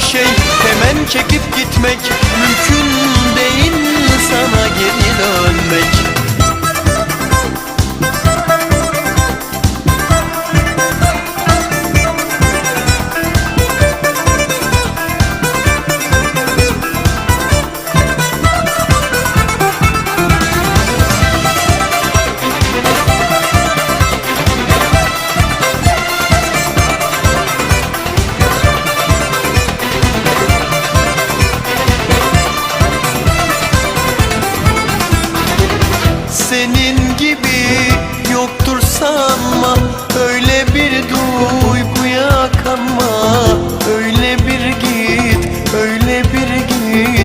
şey Hemen çekip gitmek. senin gibi.